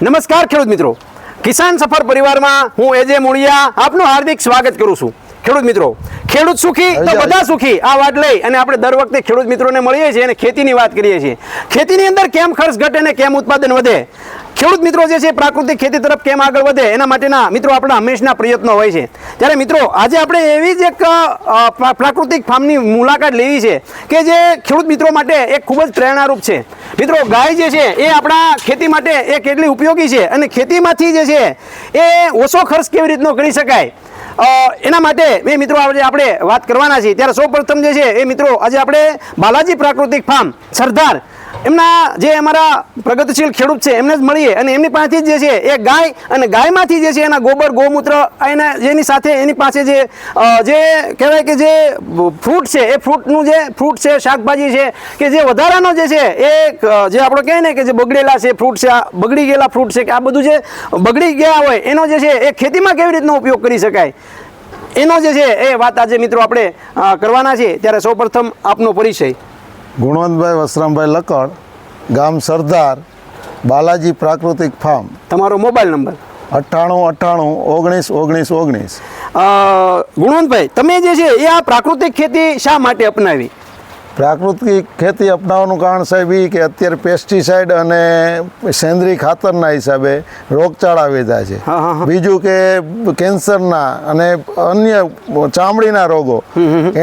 નમસ્કાર ખેડૂત મિત્રો. કિસાન સફર પરિવારમાં હું એજે મુળિયા આપનું હાર્દિક સ્વાગત કરું છું. ખેડૂત મિત્રો ખેડૂત સુખી તો બધા સુખી આ વાત લઈ અને આપણે દર વખતે ખેડૂત મિત્રોને મળીએ છીએ અને ખેતીની વાત કરીએ છીએ. ખેતીની અંદર કેમ ખર્ચ ઘટે અને કેમ ઉત્પાદન વધે? ખેડૂત મિત્રો જે છે, પ્રાકૃતિક ખેતી તરફ કેમ આગળ વધે, એના માટેના મિત્રો આપણા હંમેશના પ્રયત્નો હોય છે. ત્યારે મિત્રો, આજે આપણે એવી જ એક પ્રાકૃતિક ફાર્મની મુલાકાત લેવી છે કે જે ખેડૂત મિત્રો માટે એક ખૂબ જ પ્રેરણારૂપ છે. મિત્રો, ગાય જે છે, એ આપણા ખેતી માટે એ કેટલી ઉપયોગી છે અને ખેતીમાંથી જે છે, એ ઓછો ખર્ચ કેવી રીતનો કરી શકાય? એના માટે એ મિત્રો આજે આપણે વાત કરવાના છીએ. ત્યારે સૌ પ્રથમ જે છે, એ મિત્રો, આજે આપણે બાલાજી પ્રાકૃતિક ફાર્મ, સરદાર એમના જે અમારા પ્રગતિશીલ ખેડૂત છે, એમને જ મળીએ અને એમની પાસેથી જ છે, એ ગાય અને ગાયમાંથી જે છે, એના ગોબર, ગૌમૂત્ર એના જેની સાથે એની પાસે જે જે કહેવાય કે જે ફ્રૂટ છે, એ ફ્રૂટનું જે ફ્રૂટ છે, શાકભાજી છે, કે જે વધારાનો જે છે, એ જે આપણે કહીએ ને કે જે બગડેલા છે ફ્રૂટ છે, આ બગડી ગયેલા ફ્રૂટ છે, કે આ બધું જે બગડી ગયા હોય, એનો જે છે, એ ખેતીમાં કેવી રીતનો ઉપયોગ કરી શકાય? એનો જે છે, એ વાત આજે મિત્રો આપણે કરવાના છે. ત્યારે સૌપ્રથમ આપનો પરિચય. ગુણવંતભાઈ વસરામભાઈ લકડ ગામ સરદાર બાલાજી પ્રાકૃતિક ફાર્મ. તમારો મોબાઈલ નંબર? અઠ્ઠાણું અઠ્ઠાણું ઓગણીસ ઓગણીસ ઓગણીસ. ગુણવંતભાઈ તમે જે છે એ આ પ્રાકૃતિક ખેતી શા માટે અપનાવી? પ્રાકૃતિક ખેતી અપનાવવાનું કારણ સાહેબ એ કે અત્યારે પેસ્ટિસાઇડ અને સેન્દ્રીય ખાતરના હિસાબે રોગચાળા વેધા છે. બીજું કે કેન્સરના અને અન્ય ચામડીના રોગો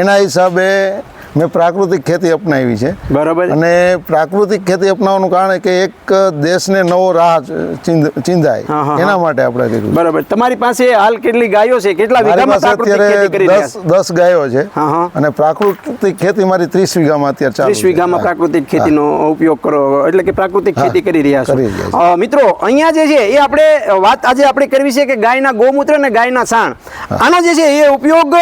એના હિસાબે મેં પ્રાકૃતિક ખેતી અપનાવી છે. બરાબર. અને પ્રાકૃતિક ખેતી અપનાવવાનું કારણ કે એક દેશને નવો રાહ ચિંધાય. એના માટે આપણે કર્યું બરાબર. તમારી પાસે હાલ કેટલી ગાયો છે? કેટલા વીઘામાં અત્યારે દસ દસ ગાયો છે. અને પ્રાકૃતિક ખેતી મારી ત્રીસ વીઘામાં અત્યારે ચાલુ ત્રીસ વીઘામાં. પ્રાકૃતિક ખેતીનો ઉપયોગ કરો એટલે કે પ્રાકૃતિક ખેતી કરી રહ્યા છો. મિત્રો અહીંયા જે છે એ આપણે વાત આજે આપણે કરવી છે કે ગાયના ગૌમૂત્ર અને ગાયના સાણ. આનો જે છે એ ઉપયોગ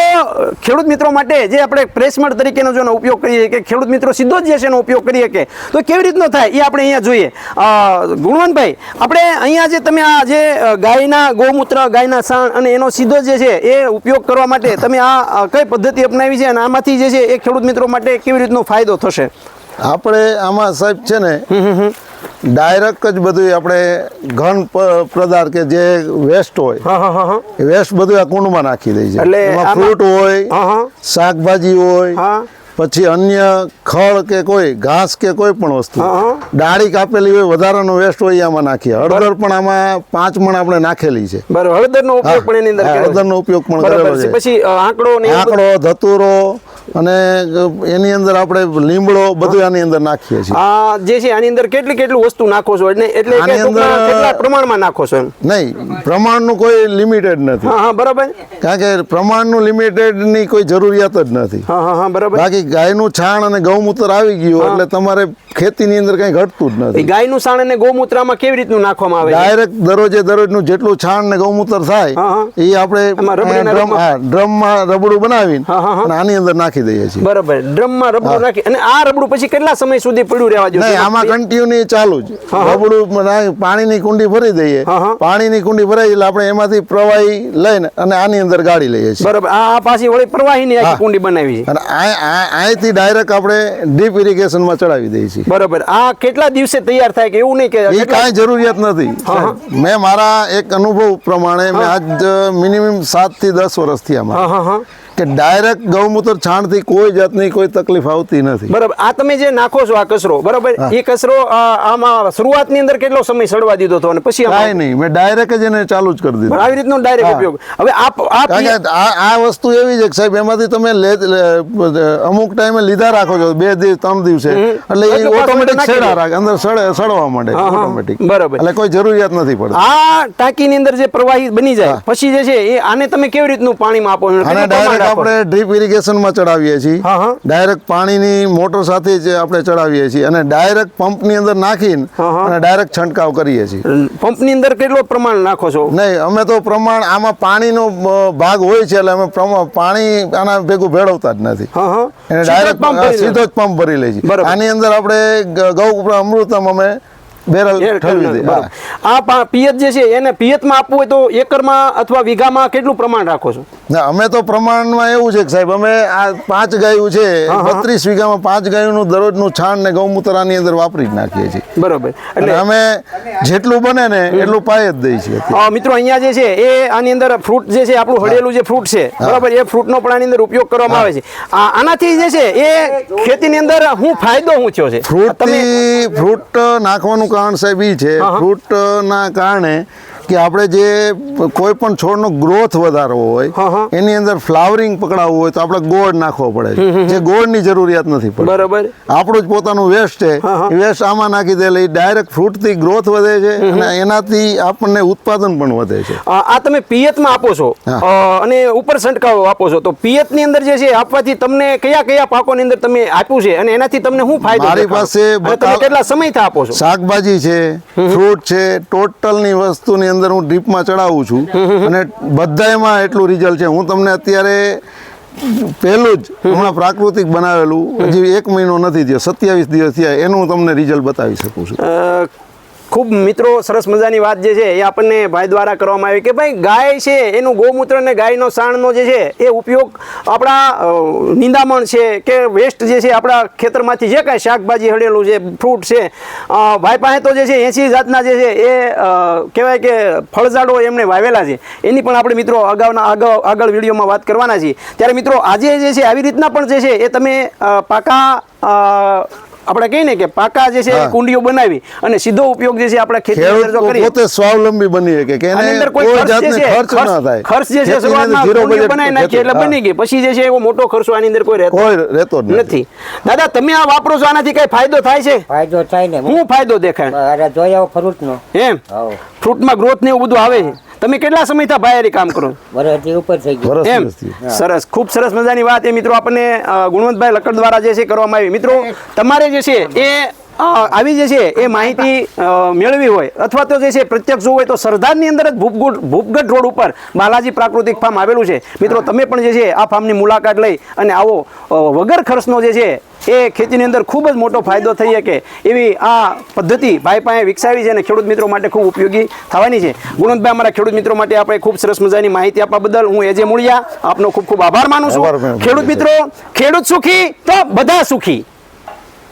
ખેડૂત મિત્રો માટે જે આપણે પ્રેસમળ તરીકેનો જો એનો ઉપયોગ કરી કે ખેડૂત મિત્રો સીધો જ છે એનો ઉપયોગ કરી કે? તો કેવી રીતનો થાય? એ આપણે અહીંયા જોઈએ. ગુણવંતભાઈ આપણે અહીંયા જે તમે આ જે ગાયના ગૌમૂત્ર ગાયના સાણ અને એનો સીધો જે છે એ ઉપયોગ કરવા માટે તમે આ કઈ પદ્ધતિ અપનાવી છે અને આમાંથી જે છે એ ખેડૂત મિત્રો માટે કેવી રીતનો ફાયદો થશે? આપણે આમાં સાહેબ છે ને ડાયરેક્ટ જ બધું આપણે ઘન પદાર્થ કે જે વેસ્ટ હોય હા હા હા હા. વેસ્ટ બધું આ કુંડમાં નાખી દે છે એટલે ફ્રૂટ હોય હા હા. શાકભાજી હોય હા. પછી અન્ય ખળ કે કોઈ ઘાસ કે કોઈ પણ વસ્તુ. ડાળી કાપેલી હોય વધારાનો વેસ્ટ હોય આમાં નાખીએ. હળદર પણ આમાં પાંચ મણ આપણે નાખેલી છે. બરાબર. હળદરનો ઉપયોગ પણ એની અંદર હળદરનો ઉપયોગ પણ કરેલો છે. પછી આંકડો. આંકડો ધતુરો અને એની અંદર આપણે લીમડો બધું આની અંદર નાખીએ છીએ. આ જે છે આની અંદર કેટલી કેટલી વસ્તુ નાખો છો? એટલે એટલે આની અંદર- કેટલા પ્રમાણમાં નાખો છો એમ? નહીં પ્રમાણનું કોઈ લિમિટેડ નથી. હા હા બરાબર. કારણ કે પ્રમાણનું લિમિટેડની કોઈ જરૂરિયાત જ નથી. હા હા હા બરાબર. બાકી ગાયનું છાણ અને ગૌમૂત્ર આવી ગયું એટલે તમારે ખેતીની અંદર કઈ ઘટતું જ નથી. ગાયનું છાણ અને ગૌમૂત્રમાં કેવી રીતનું નાખવામાં આવે? ડાયરેક્ટ દરરોજે દરરોજનું જેટલું છાણ ને ગૌમૂત્ર થાય એ આપણે ડ્રમમાં રબડું બનાવીને. અને આની અંદર નાખી દઈએ છીએ. બરાબર. ડ્રમમાં રબડું નાખી અને આ રબડું પછી કેટલા સમય સુધી પડ્યું રહેવા જોઈએ આમાં કન્ટિન્યુ ચાલુ જ. રબડું પાણીની કુંડી ભરી દઈએ. પાણીની કુંડી ભરાઈ એટલે આપણે એમાંથી પ્રવાહી લઈને અને આની અંદર ગાળી લઈએ છીએ. બરાબર. આ પાછી વળી પ્રવાહીની આખી કુંડી બનાવી છે. અને આ- અહીંથી ડાયરેક્ટ આપણે ડીપ ઇરિગેશનમાં ચડાવી દઈએ છીએ. બરાબર. આ કેટલા દિવસે તૈયાર થાય કે એવું નહીં કે એ કાંઈ જરૂરિયાત નથી. મેં મારા એક અનુભવ પ્રમાણે મેં આજ મિનિમમ સાતથી દસ વર્ષથી આમાં કે ડાયરેક્ટ ગૌમૂત્ર છાણથી કોઈ જાતની કોઈ તકલીફ આવતી નથી. બરાબર. આ તમે જે નાખો છો આ કચરો બરાબર? એ કચરો આમાં શરૂઆતની અંદર કેટલો સમય સડવા દીધો હતો અને પછી કાંઈ નહીં. મેં ડાયરેક્ટ જ એને ચાલુ જ કરી દીધું. આવી રીતનો ડાયરેક્ટ ઉપયોગ. હવે આ આ વસ્તુ એવી છે કે સાહેબ એમાંથી તમે અમુક ટાઈમે લીધા રાખો છો. બે દિવસ ત્રણ દિવસે. એટલે એ ઓટોમેટિક સડા રાખે. અંદર સડે સડવા માંડે. ઓટોમેટિક બરાબર. એટલે કોઈ જરૂરિયાત નથી પડતી. આ ટાંકીની અંદર જે પ્રવાહી બની જાય પછી જે છે એ આને તમે કેવી રીતનું પાણીમાં આપો? છો? આપણે ડ્રીપ ઇરિગેશનમાં ચડાવીએ છીએ. ડાયરેક્ટ પાણીની મોટર સાથે જ આપણે ચડાવીએ છીએ અને ડાયરેક્ટ પંપની અંદર નાખીને. અને ડાયરેક્ટ છંટકાવ કરીએ છીએ. પંપની અંદર કેટલો પ્રમાણ નાખો છો? નહીં અમે તો પ્રમાણ આમાં પાણીનો ભાગ હોય છે એટલે અમે પાણી આના ભેગું ભેળવતા જ નથી. એને ડાયરેક્ટ સીધો જ પંપ ભરી લે છે. આની અંદર આપણે ગૌ અમૃતમ અમે બેરલ. આ પિયત જે છે એને પિયતમાં આપવું હોય તો એકરમાં અથવા વીઘામાં કેટલું પ્રમાણ રાખો છો? ના અમે તો પ્રમાણમાં એવું છે કે સાહેબ અમે આ પાંચ ગાયું છે બત્રીસ વીઘામાં પાંચ ગાયોનું દરરોજનું છાણ ને ગૌમૂત્રાની અંદર વાપરી જ નાખીએ છીએ. બરોબર. એટલે અમે જેટલું બને ને એટલું પાય જ દઈએ છીએ મિત્રો અહીંયા જે છે એ આની અંદર ફ્રૂટ જે છે આપણું હળેલું જે ફ્રૂટ છે બરાબર એ ફ્રૂટનો પણ આની અંદર ઉપયોગ કરવામાં આવે છે. આનાથી જે છે એ ખેતીની અંદર હું ફાયદો હું થયો છે? ફ્રૂટ ફ્રૂટ નાખવાનું કારણ સાહેબ ઈ છે. ફ્રૂટના કારણે કે આપણે જે કોઈ પણ છોડનો ગ્રોથ વધારવો. હોય એની અંદર ફ્લાવરિંગ પકડાવવું હોય તો આપણે ગોળ નાખવો પડે છે. જે ગોળની જરૂરિયાત નથી પડતી. બરાબર. આપણું જ પોતાનું વેસ્ટ છે. વેસ્ટ આમાં નાખી દે એટલે ડાયરેક્ટ ફ્રૂટથી ગ્રોથ વધે છે અને એનાથી આપણને ઉત્પાદન પણ વધે છે. આ તમે પિયતમાં આપો છો. અને ઉપર છંટકાવ આપો છો. તો પિયતની અંદર જે છે આપવાથી તમને કયા કયા પાકોની અંદર તમે આપ્યું છે અને એનાથી તમને શું ફાયદો મારી પાસે કેટલા સમયથી આપો છો? શાકભાજી છે ફ્રૂટ છે ટોટલની વસ્તુની અંદર હું ડીપમાં ચડાવું છું અને બધામાં એટલું રિઝલ્ટ છે. હું તમને અત્યારે પહેલું જ હમણાં પ્રાકૃતિક બનાવેલું, હજી એક મહિનો નથી થયો, સત્યાવીસ દિવસ થયા, એનું હું તમને રિઝલ્ટ બતાવી શકું છું. ખૂબ મિત્રો સરસ મજાની વાત જે છે એ આપણને ભાઈ દ્વારા કરવામાં આવી કે ભાઈ ગાય છે, એનું ગૌમૂત્ર અને ગાયનો સાણનો જે છે એ ઉપયોગ આપણા નિંદામણ છે કે વેસ્ટ જે છે આપણા ખેતરમાંથી જે કાંઈ શાકભાજી હળેલું છે ફ્રૂટ છે ભાઈ પાસે તો જે છે એંસી જાતના જે છે એ કહેવાય કે ફળઝાડો એમણે વાવેલા છે. એની પણ આપણે મિત્રો અગાઉના અગાઉ આગળ વિડીયોમાં વાત કરવાના છીએ. ત્યારે મિત્રો આજે જે છે આવી રીતના પણ જે છે એ તમે પાકા આપણે કહીએ ને કે પાકા જે છે કુંડીઓ બનાવી અને સીધો ઉપયોગ જે છે આપણે ખેતી અંદર જો કરીએ. પોતે સ્વાવલંબી બની શકે કે આની એને અંદર કોઈ ખર્ચ જે છે ખર્ચ ના થાય. ખર્ચ જે છે શરૂઆતમાં કુંડીઓ બનાવી નાખી એટલે બની ગઈ. પછી જે છે એવો મોટો ખર્ચો આની અંદર કોઈ રહેતો કોઈ રહેતો જ નથી. દાદા તમે આ વાપરો છો આનાથી કઈ ફાયદો થાય છે? ફાયદો થાય ને. હું ફાયદો દેખાય? અરે જોઈ આવો ફ્રૂટનો એમ? હાવ ફ્રૂટમાં ગ્રોથ ને એવું બધું આવે છે? તમે કેટલા સમયથી ભાઈ કામ કરો છો? વરસથી ઉપર થઈ ગયું. વરસ એમ? સરસ. ખૂબ સરસ મજાની વાત. એ મિત્રો આપણને ગુણવંતભાઈ લકડ દ્વારા જે છે કરવામાં આવી. મિત્રો તમારે જે છે એ આવી જે છે એ માહિતી મેળવી હોય અથવા તો જે છે પ્રત્યક્ષ જોવું હોય તો સરદારની અંદર જ ભૂપગઢ ભૂપગઢ રોડ ઉપર બાલાજી પ્રાકૃતિક ફાર્મ આવેલું છે. મિત્રો તમે પણ જે છે આ ફાર્મની મુલાકાત લઈ અને આવો વગર ખર્ચનો જે છે એ ખેતીની અંદર ખૂબ જ મોટો ફાયદો થઈ શકે એવી આ પદ્ધતિ ભાઈ પાસે વિકસાવી છે અને ખેડૂત મિત્રો માટે ખૂબ ઉપયોગી થવાની છે. ગુણવંતભાઈ અમારા ખેડૂત મિત્રો માટે આપણે ખૂબ સરસ મજાની માહિતી આપવા બદલ હું એજે મૂળિયા આપનો ખૂબ ખૂબ આભાર માનું છું. ખેડૂત મિત્રો ખેડૂત સુખી તો બધા સુખી.